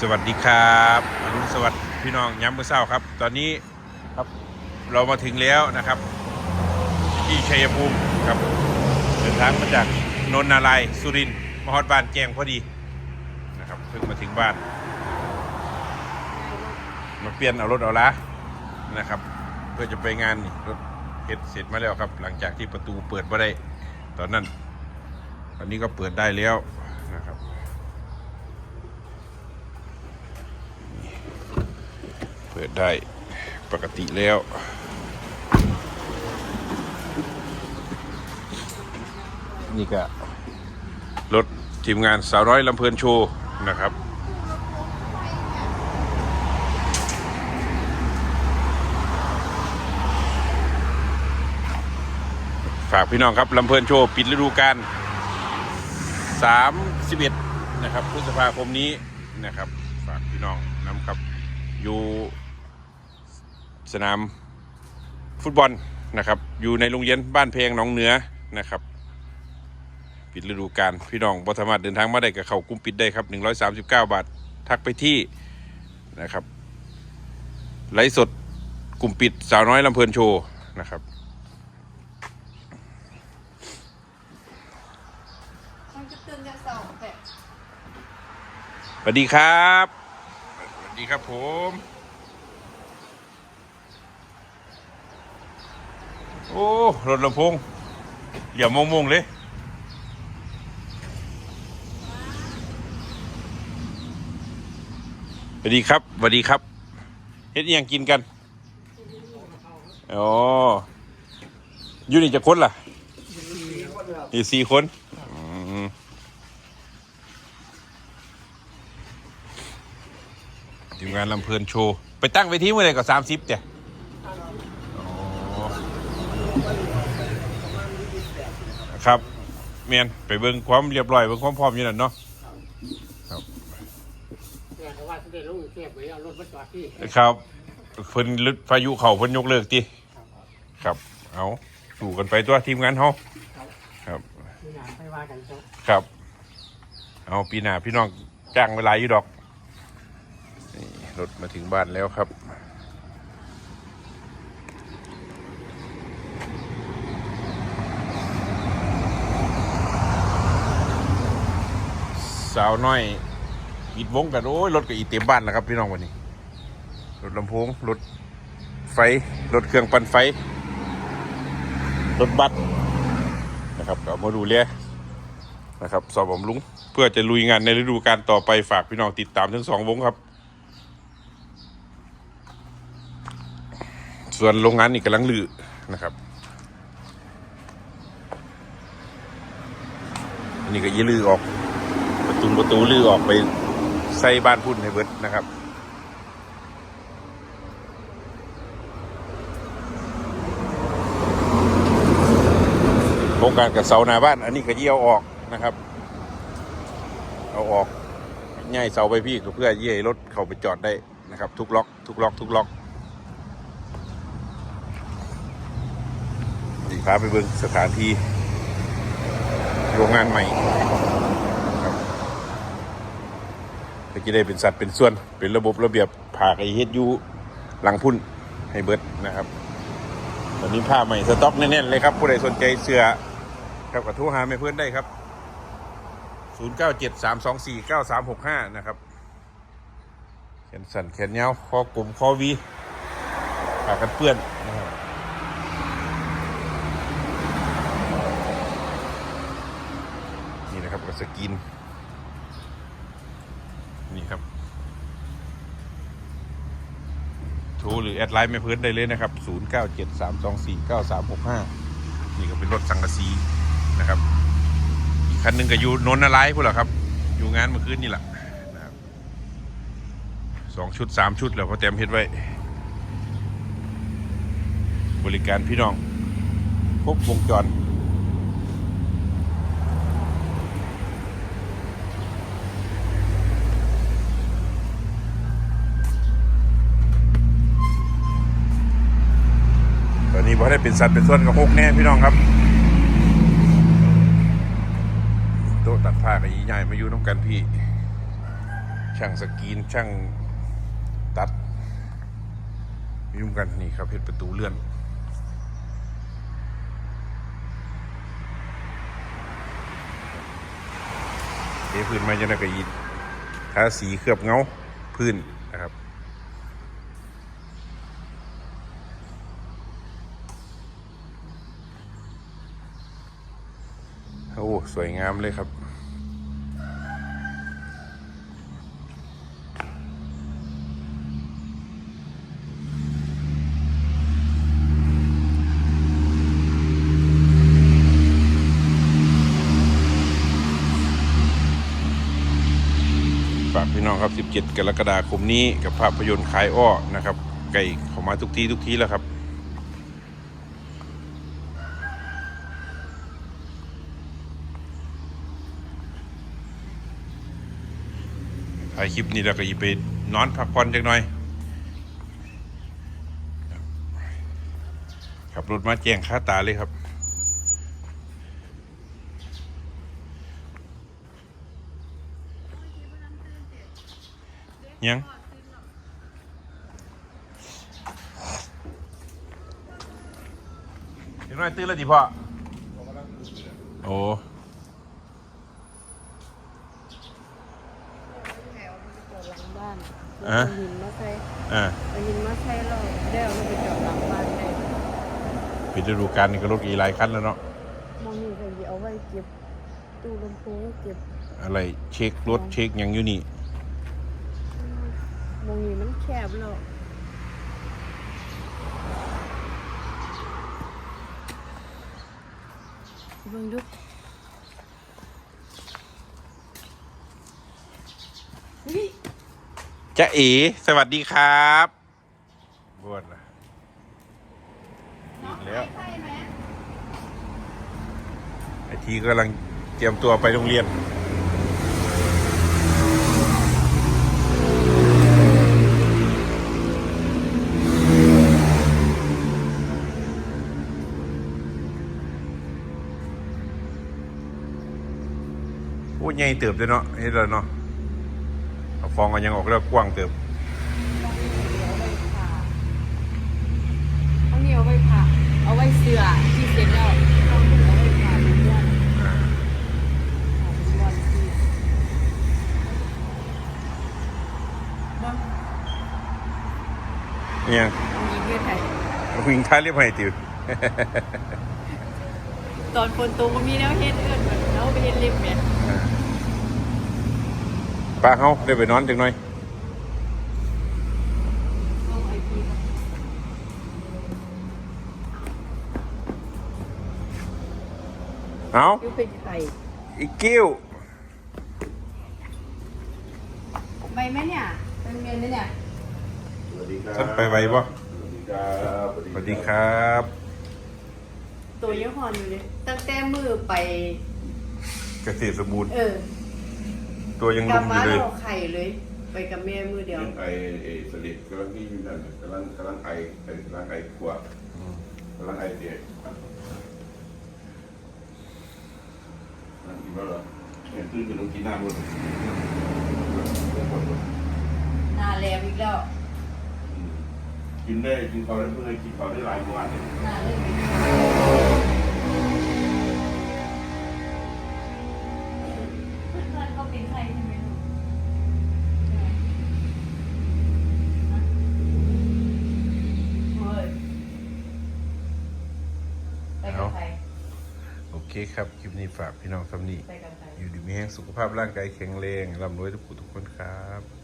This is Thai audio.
สวัสดีครับอรุณสวัสดิ์พี่น้องย้ำมือเศร้าครับ ตอนนี้ครับเรามาถึงแล้วนะครับ ที่ชัยภูมิครับเดินทางมาจากนนทนารายณ์สุรินทร์มาฮอดบ้านแจ้งพอดีนะครับเพิ่งมาถึงบ้านมาเปลี่ยนเอารถเอาละนะครับ เพื่อจะไปงานนี่รถเฮ็ดเสร็จมาแล้วครับ หลังจากที่ประตูเปิดมาได้ ตอนนั้น ตอนนี้ก็เปิดได้แล้วนะครับ เปิดได้ปกติแล้วนี่ก็รถทีมงานสาวน้อยลำเพลินโชว์นะครับ ฝากพี่น้องครับลำเพลินโชว์ ปิดฤดูกาล31 นะครับพฤษภาคมนี้นะครับ ฝากพี่น้องนำครับอยู่ สนามฟุตบอลนะครับ อยู่ในโรงเรียนบ้านเพลงหนองเหนือนะครับ ปิดฤดูกาลพี่น้องบสามารถเดินทางมาได้กับเขากุ้มปิดได้ครับ 139 บาท ทักไปที่นะครับไลฟ์สดกลุ่มปิดสาวน้อยลำเพลินโชว์นะครับสวัสดีครับ สวัสดีครับผม โอ้ รถลำโพงอย่ามงมงเลย สวัสดีครับ สวัสดีครับ เฮ็ดอิหยังกินกัน อ๋อ อยู่นี่จะคนล่ะอีสี่คนทีมงานลำเพลินโชว์ ไปตั้งไปที่เมื่อไหร่ก็สามสิบเจ้ะอ๋อครับ เมียนไปเบิ่งความเรียบร้อยเบิ่งความพร้อมอยู่นั่นเนาะเนี่ยแต่ว่าที่ได้ลงเทียบไว้เอารถมาจอดที่ครับเพิ่นลึกพายุเขาเพิ่นยกเลิกติครับ เอาสู่กันไปตัวทีมงานเฮาครับ ที่งานไม่ว่ากันจ้ะครับ เอาปีหน้าพี่น้องจ้างเวลาอยู่ดอกนี่รถมาถึงบ้านแล้วครับ สาวน้อยปิดวงกันโอ้ยรถก็อีเต็มบ้านแล้วครับพี่น้องวันนี้รถลำโพงรถไฟรถเครื่องปั่นไฟ รถบัสนะครับเอามาดูเลียนะครับสอบบำรุงเพื่อจะลุยงานในฤดูกาลต่อไปฝากพี่น้องติดตามทั้งสองวงครับ ส่วนโรงงานนี่กำลังลือนะครับอันนี้ก็ยีลือออก ประตูประตูลือออกไปใส่บ้านพุ่นให้เบิดนะครับโครงการกับเสาหน้าบ้าน อันนี้ก็เยี่ยวออกนะครับ เอาออกง่ายเสาไปพี่ก็เพื่อเยี่ยให้รถเข้าไปจอดได้นะครับ ทุกล็อก ทุกล็อก ทุกล็อกดีพาไปเบิ่งสถานที่โรงงานใหม่ครับก็ จะได้เป็นสัตว์เป็นส่วน เป็นระบบระเบียบผ่าไอเฮ็ดยูหลังพุ่นให้เบิดนะครับตอนนี้ผ้าใหม่สต็อกแน่นๆเลยครับ ผู้ใดสนใจเสื้อครับกับโทรหาแม่เพื่อนได้ครับ 0973249365 นะครับแขนสั่นแขนยาวคอกลมคอวีผากันเปื้อนนะครับนี่นะครับกับสกิน นี่ครับโทรหรือแอดไลน์แม่พื่อนได้เลยนะครับ 0973249365 นี่ก็เป็นรถสังกะสีนะครับ อีกคันหนึ่งก็อยู่นนท์อะไรพวกเหรอครับ อยู่งานเมื่อคืนนี่แหละนะครับสองชุดสามชุดแล้วพอเต็มเฮ็ดไว้ บริการพี่น้อง ครบวงจร ตอนนี้พอได้เป็นสัตว์เป็นส่วนกับหกแน่พี่น้องครับโต๊ะตัดผ้ากับอีใหญ่มาอยู่น้ำกันพี่ ช่างสกรีนช่างตัดยุ่งกันนี่ครับเห็ดประตูเลื่อนเทพื้นมาจะได้กระยิดทาสีเคลือบเงาพื้นนะครับ สวยงามเลยครับฝากพี่น้องครับ 17 กรกฎาคมนี้กับภาพยนตร์ขายอ้อนะครับ ไก่เข้ามาทุกทีทุกทีแล้วครับ ถ่ายคลิปนี้แล้วก็หยิบไปนอนพักผ่อนจักหน่อยขับรถมาแจ้งค่าตาเลยครับยังเห็นไหมตื่นแล้วดิพ่อโอ้ แถวมันจะเกิดหลังบ้าน อะเอาหินมาใส่อ่าเอาหินมาใส่เราเดี๋ยวมันไปจอดหลังบ้านได้ปิดฤดูกาลนี่ก็รถอีกหลายคันแล้วเนาะมองนี่ก็เอาไว้เก็บตู้ลำโพงเก็บอะไรเช็ครถเช็คหยังอยู่นี่มองนี่มันแคบแล้วเบิ่งดูนี่ จ๊ะเอ๋สวัสดีครับบวนนะอีกแล้วไอทีกำลังเตรียมตัวไปโรงเรียน โอ้ยใหญ่เติบเลยเนาะเฮ็ดแล้วเนาะ ฟองกันยังออกแล้วกว้างเติบเอาเหนียวไว้ผ่าเอาไว้เสือที่เสร็จแล้วเอาเหนียวไว้ผ่าเป็นวันผ่าเป็นวันที่บ้างเนี่ยงมีเพื่อนไทยวิ่งท้ายเรียบให้ติวตอนฝนตกมันมีแนวเฮ็ดเอื้อนเหมือนเราไปเฮ็ดริมเนี่ย ป้าเขาได้ไปนอนจังหน่อยเอาไอพีเอายูเป็นไข่อีกกิ้วไปไหมเนี่ยเป็นเมียนไหมเนี่ยสวัสดีครับท่านไปไหวปะสวัสดีครับสวัสดีครับ ตัวยี่ห้ออยู่เลยตั้งแต่มือไปเกษตรสมบูรณ์เออ ตัวยังกลุลับมอมายู่เลยเราไข่เลย ไปกับแม่มือเดียวเรื่องไอเอสลิดกำลังที่อยู่นั่นน่ะกำลังกำลังไอไอกำลังไอขวดกำลังไอเด็กนั่นกินแล้วเหรอเห็นตื้นจะต้องกินน้ำหมดหนาแหลมอีกแล้วกินได้กินเขาได้เพื่อกินเขาได้หลายวันเลย หนาเลย คครับคลิปนี้ฝากพี่น้องสำนีไปกับใครอยู่ดีมีแห้งสุขภาพร่างกายแข็งแรงร่ำรวยทุกผู้ทุกคนครับ